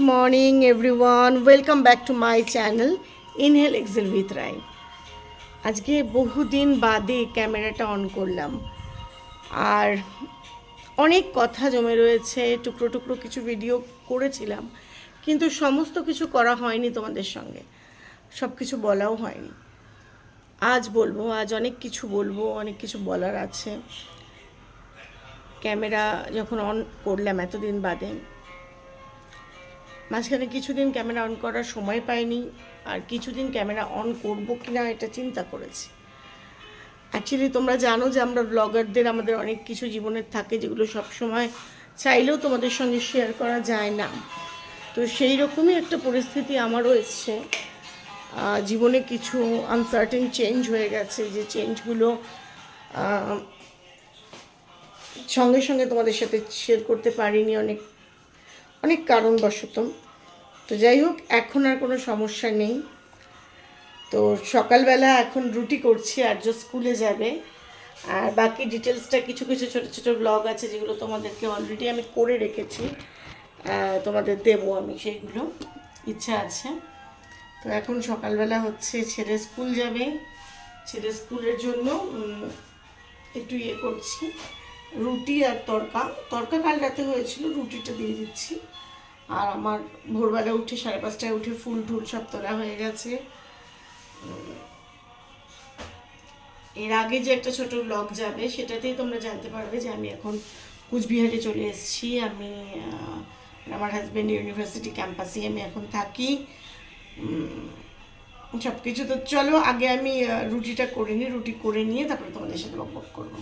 morning, everyone. Welcome back to my channel, inhale, exhale with Rai আজকে বহুদিন বাদে ক্যামেরাটা অন করলাম। আর অনেক কথা জমে রয়েছে, টুকরো টুকরো কিছু ভিডিও করেছিলাম, কিন্তু সমস্ত কিছু করা হয়নি তোমাদের সঙ্গে। সব কিছু বলাও হয়নি। আজ বলব, আজ অনেক কিছু বলব, অনেক কিছু বলার আছে। ক্যামেরা যখন অন করলাম এতদিন বাদে মাঝখানে কিছুদিন ক্যামেরা অন করার সময় পাইনি, আর কিছুদিন ক্যামেরা অন করব কি না এটা চিন্তা করেছি। অ্যাকচুয়ালি তোমরা জানো যে আমরা ব্লগারদের আমাদের অনেক কিছু জীবনের থাকে যেগুলো সব সময় চাইলেও তোমাদের সঙ্গে শেয়ার করা যায় না। তো সেই রকমই একটা পরিস্থিতি আমারও এসছে। জীবনে কিছু আনসার্টেন চেঞ্জ হয়ে গেছে যে চেঞ্জগুলো সঙ্গে সঙ্গে তোমাদের সাথে শেয়ার করতে পারিনি অনেক। অনেক কারণবশত। তো যাই হোক, এখন আর কোনো সমস্যা নেই। তো সকালবেলা এখন রুটি করছি আর্য স্কুলে যাবে। আর বাকি ডিটেলসটা কিছু কিছু ছোটো ছোটো ব্লগ আছে, যেগুলো তোমাদেরকে অলরেডি আমি করে রেখেছি। তোমাদের দেবো আমি সেইগুলো। ইচ্ছা আছে। তো এখন সকালবেলা হচ্ছে ছেলে স্কুল যাবে। ছেলে স্কুলের জন্য একটু ইয়ে করছি। রুটি আর তরকা তরকা কাল রাতে হয়েছিল, রুটিটা দিয়ে দিচ্ছি। আর আমার ভোরবেলা উঠে সাড়ে পাঁচটায় উঠে ফুল টুল সব তোলা হয়ে গেছে। এর আগে যে একটা ছোট ব্লগ যাবে, সেটাতেই তোমরা জানতে পারবে যে আমি এখন কুচবিহারে চলে এসেছি। আমি আমার হাজব্যান্ড ইউনিভার্সিটি ক্যাম্পাসে আমি এখন থাকি। সব কিছু তো চলো, আগে আমি রুটিটা করে নিই, রুটি করে নিয়ে তারপরে তোমাদের সাথে বক করব।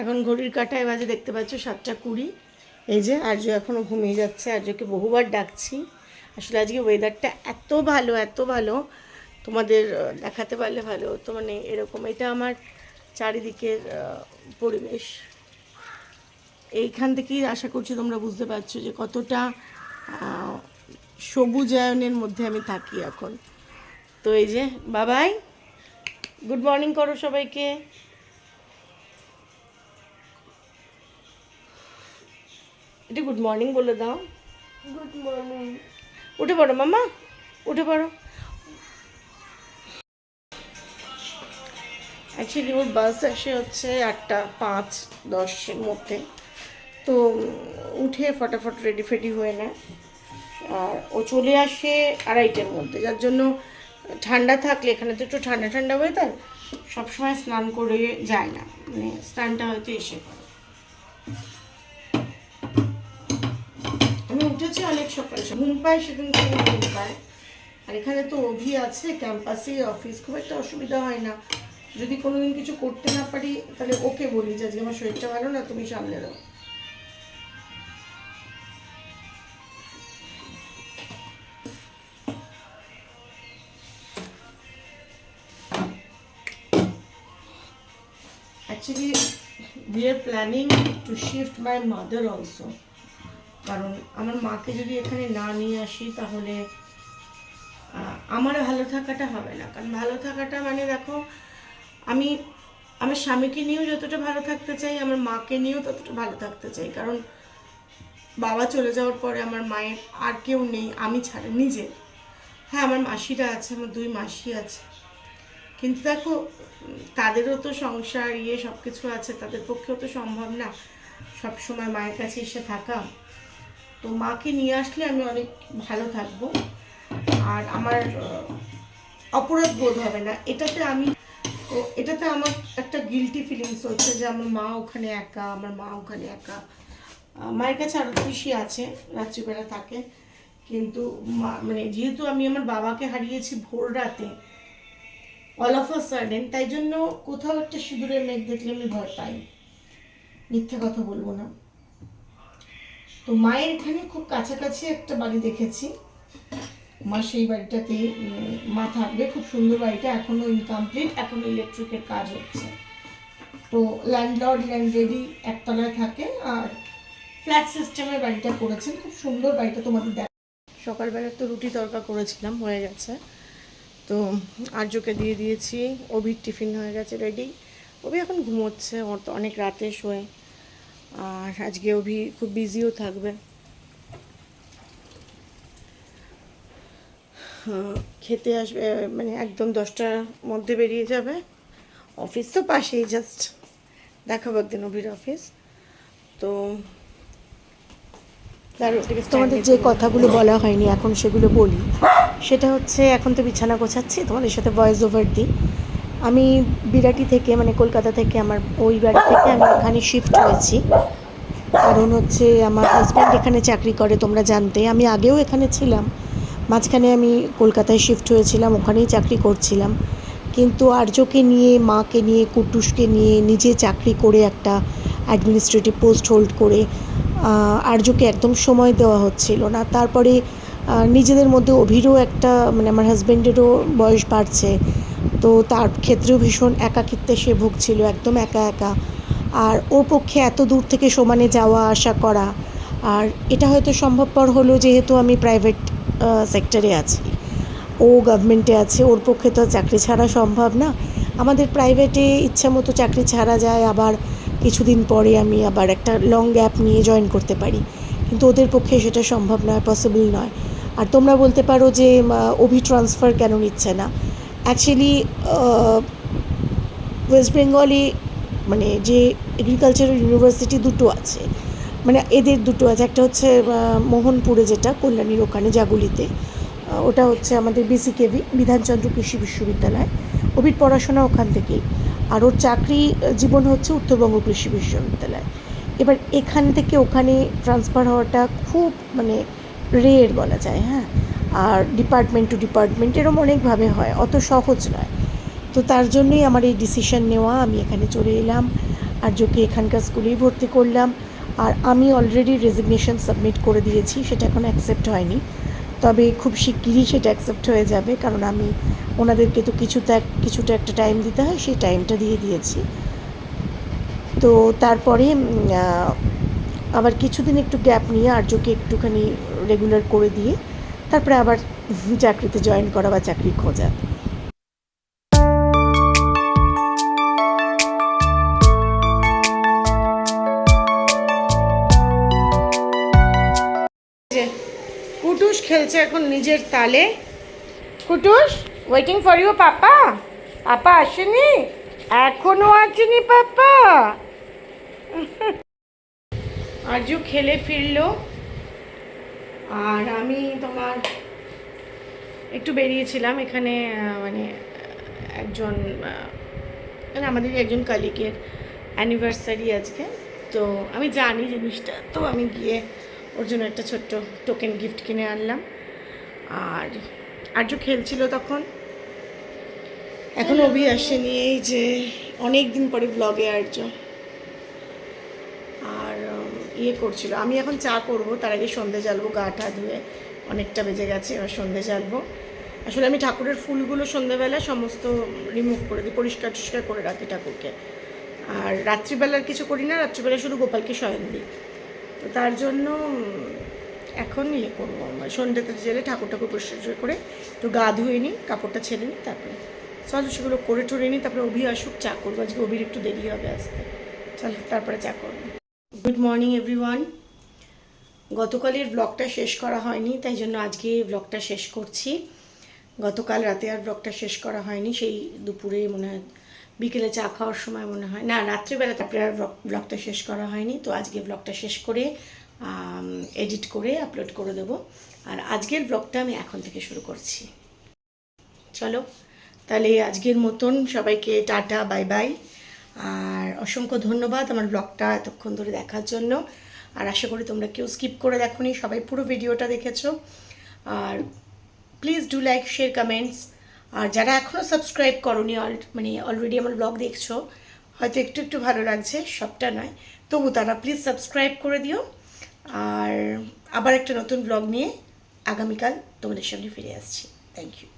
এখন ঘড়ির কাঁটায় বাজে দেখতে পাচ্ছ সাতটা কুড়ি। এই যে আর্য এখনও ঘুমিয়ে যাচ্ছে, আর্যকে বহুবার ডাকছি। আসলে আজকে ওয়েদারটা এত ভালো এত ভালো। তোমাদের দেখাতে পারলে ভালো হতো। মানে এরকম এটা আমার চারিদিকের পরিবেশ। এইখান থেকেই আশা করছি তোমরা বুঝতে পারছ যে কতটা সবুজায়নের মধ্যে আমি থাকি এখন। তো এই যে বাবাই গুড মর্নিং করো সবাইকে। এটা গুড মর্নিং বলে দাও। গুড মর্নিং উঠে পড়ো মামা। উঠে পড়ো। অ্যাকচুয়ালি ওর বাস আসে হচ্ছে আটটা পাঁচ দশের মধ্যে। তো উঠে ফটাফট রেডি ফেডি হয়ে নেয়। আর ও চলে আসে আড়াইটের মধ্যে। যার জন্য ঠান্ডা থাকলে এখানে তো একটু ঠান্ডা ঠান্ডা ওয়েদার সবসময় স্নান করে যায় না। মানে স্নানটা হয়তো এসে করে সকাল। ঘুম পাই সেদিন থেকে ঘুম পায়। আর এখানে তো অভি আছে, ক্যাম্পাসে, অফিস, খুব একটা অসুবিধা হয় না। যদি কোনোদিন কিছু করতে না পারি, তাহলে ওকে বলি যে, আজকে আমার শরীরটা ভালো না, তুমি সামলে দাও actually, we are planning to shift my mother আমার মাকে যদি এখানে না নিয়ে আসি তাহলে আমার ভালো থাকাটা হবে না। কারণ ভালো থাকাটা মানে দেখো, আমি, আমার স্বামীকে নিয়েও যতটা ভালো থাকতে চাই, আমার মাকে নিয়েও ততটা ভালো থাকতে চাই। কারণ বাবা চলে যাওয়ার পরে আমার মায়ের আর কেউ নেই, আমি ছাড়া, নিজে। হ্যাঁ আমার মাসিরা আছে, আমার দুই মাসি আছে। কিন্তু দেখো, তাদেরও তো সংসার ইয়ে সব কিছু আছে, তাদের পক্ষেও তো সম্ভব না সব সময় মায়ের কাছে এসে থাকা। তো মাকে নিয়ে আসলে আমি অনেক ভালো থাকব। আর আমার অপরাধ বোধ হবে না। এটাতে আমি এটাতে আমার একটা গিলটি ফিলিংস হচ্ছে যে আমার মা ওখানে একা, আমার মা ওখানে একা। মায়ের কাছে আরও পিসি আছে, রাত্রিবেলা থাকে। কিন্তু মানে যেহেতু আমি আমার বাবাকে হারিয়েছি ভোর রাতে অল অফ আ সাডেন তাই জন্য কোথাও একটা সিঁদুরের মেঘ দেখলে আমি ভয় পাই। মিথ্যে কথা বলব না। তো মায়ের এখানে খুব কাছাকাছি একটা বাড়ি দেখেছি। মা সেই বাড়িটাতে মা থাকবে। খুব সুন্দর বাড়িটা। এখনও ইনকমপ্লিট এখনও ইলেকট্রিকের কাজ হচ্ছে। তো ল্যান্ডলর্ড ল্যান্ডলেডি একতলায় থাকে আর ফ্ল্যাট সিস্টেমের বাড়িটা করেছেন। খুব সুন্দর বাড়িটা তোমাদের দেখ সকালবেলা তো রুটি তরকা করেছিলাম, হয়ে গেছে। তো আর্যকে দিয়ে দিয়েছি। অভির টিফিন হয়ে গেছে রেডি। অভি এখন ঘুমোচ্ছে, ওর তো অনেক রাতে শোয়। আর আজকে অভি খুব বিজিও থাকবে। খেতে আসবে মানে একদম দশটার মধ্যে বেরিয়ে যাবে। অফিস তো পাশেই জাস্ট দেখাবো একদিন অভির অফিস। তো তোমাদের যে কথাগুলো বলা হয়নি, এখন সেগুলো বলি। সেটা হচ্ছে, এখন তো বিছানা গোছাচ্ছি, তোমাদের সাথে ভয়েস ওভার দিই। আমি বিরাটি থেকে মানে কলকাতা থেকে, আমার ওই বাড়ি থেকে আমি এখানে শিফট হয়েছি। কারণ হচ্ছে আমার হাজব্যান্ড এখানে চাকরি করে, তোমরা জানতে। আমি আগেও এখানে ছিলাম। মাঝখানে আমি কলকাতায় শিফট হয়েছিলাম, ওখানেই চাকরি করছিলাম। কিন্তু আর্যকে নিয়ে, মাকে নিয়ে, কুটুসকে নিয়ে, নিজে চাকরি করে একটা অ্যাডমিনিস্ট্রেটিভ পোস্ট হোল্ড করে আর্যকে একদম সময় দেওয়া হচ্ছিল না। তারপরে নিজেদের মধ্যে অভিরও একটা মানে আমার হাজব্যান্ডেরও বয়স বাড়ছে। তো তার ক্ষেত্রেও ভীষণ একাকিত্বে সে ভুগছিল, একদম একা একা। আর ওর পক্ষে এত দূর থেকে সমানে যাওয়া, আসা করা, আর এটা হয়তো সম্ভবপর হলো যেহেতু আমি প্রাইভেট সেক্টরে আছি। ও গভর্নমেন্টে আছে, ওর পক্ষে তো চাকরি ছাড়া সম্ভব না। আমাদের প্রাইভেটে ইচ্ছা মতো চাকরি ছাড়া যায়, আবার কিছুদিন পরে আমি আবার একটা লং গ্যাপ নিয়ে জয়েন করতে পারি। কিন্তু ওদের পক্ষে সেটা সম্ভব নয় পসিবল নয়। আর তোমরা বলতে পারো যে ওভি ট্রান্সফার কেন নিচ্ছে না? অ্যাকচুয়ালি ওয়েস্ট বেঙ্গলে মানে যে এগ্রিকালচারাল ইউনিভার্সিটি দুটো আছে মানে এদের দুটো আছে। একটা হচ্ছে মোহনপুরে যেটা, কল্যাণীর ওখানে, জাগুলিতে। ওটা হচ্ছে আমাদের বিসিকেভি বিধানচন্দ্র কৃষি বিশ্ববিদ্যালয়। অভির পড়াশোনা ওখান থেকেই। আর ওর চাকরি জীবন হচ্ছে উত্তরবঙ্গ কৃষি বিশ্ববিদ্যালয়। এবার এখান থেকে ওখানে ট্রান্সফার হওয়াটা খুব মানে রেয়ার বলা যায় হ্যাঁ? আর ডিপার্টমেন্ট টু ডিপার্টমেন্ট এরম অনেকভাবে হয়, অত সহজ নয়। তো তার জন্যই আমার এই ডিসিশন নেওয়া, আমি এখানে চলে এলাম, আর যোকে এখানকার স্কুলেই ভর্তি করলাম, আর আমি অলরেডি রেজিগনেশন সাবমিট করে দিয়েছি, সেটা এখন অ্যাকসেপ্ট হয়নি। তবে খুব শিগগিরই সেটা অ্যাকসেপ্ট হয়ে যাবে, কারণ আমি ওনাদেরকে তো কিছুটা কিছুটা একটা টাইম দিতে হয়, সেই টাইমটা দিয়ে দিয়েছি। তো তারপরে আবার কিছুদিন একটু গ্যাপ নিয়ে আর্যকে একটুখানি রেগুলার করে দিয়ে তারপরে আবার চাকরিতে জয়েন করা বা চাকরি খোঁজা। কুটুস খেলছে এখন নিজের তালে। Kutus waiting for you papa. Papa আসেনি? এখনও আসেনি পাপা। আজও খেলে ফিরলো। আর আমি তোমার একটু বেরিয়েছিলাম এখানে মানে একজন মানে আমাদের একজন কালিকের অ্যানিভার্সারি আজকে। তো আমি জানি জিনিসটা, তো আমি গিয়ে ওর জন্য একটা ছোট্ট টোকেন গিফট কিনে আনলাম। আর আর্য খেলছিল তখন। এখন অভি আসেনি, এই যে অনেক দিন পরে ব্লগে আর্য। ইয়ে করছিল। আমি এখন চা করব, তার আগে সন্ধে জ্বালবো, গা টা ধুয়ে। অনেকটা বেজে গেছে, এবার সন্ধে জ্বালবো। আসলে আমি ঠাকুরের ফুলগুলো সন্ধেবেলা সমস্ত রিমুভ করে দিই, পরিষ্কার টরিষ্কার করে রাখি ঠাকুরকে। আর রাত্রিবেলার কিছু করি না, রাত্রিবেলা শুধু গোপালকে শয়ন দিই। তো তার জন্য এখন ইয়ে করব মানে সন্ধ্যেতে জেলে ঠাকুর ঠাকুর পরিষ্কার করে একটু গা ধুয়ে নিই, কাপড়টা ছেড়ে নিই, তারপরে চলো সেগুলো করে টরে নিই, তারপরে অভি আসুক, চা করব। আজকে অভির একটু দেরি হবে আসতে চলো তারপরে চা করব। গুড মর্নিং এভরিওয়ান গতকালের ব্লগটা শেষ করা হয়নি, তাই জন্য আজকে ব্লগটা শেষ করছি। গতকাল রাতে আর ব্লগটা শেষ করা হয়নি, সেই দুপুরে মনে হয় বিকেলে চা খাওয়ার সময় মনে হয়। না, রাত্রিবেলা তারপরে আর ব্লগটা শেষ করা হয়নি, তো আজকে ব্লগটা শেষ করে এডিট করে আপলোড করে দেবো। আর আজকের ব্লগটা আমি এখন থেকে শুরু করছি। চলো, তাহলে আজকের মতন সবাইকে টাটা বাই বাই অসংখ্য ধন্যবাদ আমার ব্লগটা এতক্ষণ ধরে দেখার জন্য। আর আশা করি তোমরা কেউ স্কিপ করে দেখোনি, সবাই পুরো ভিডিওটা দেখেছ। আর please do like share comments আর যারা এখনও সাবস্ক্রাইব করনি অল মানে অলরেডি আমার ব্লগ দেখছ, হয়তো একটু একটু ভালো লাগছে, সবটা নয়। তবু তারা প্লিজ সাবস্ক্রাইব করে দিও। আর আবার একটা নতুন ব্লগ নিয়ে আগামীকাল তোমাদের সামনে ফিরে আসছি। Thank you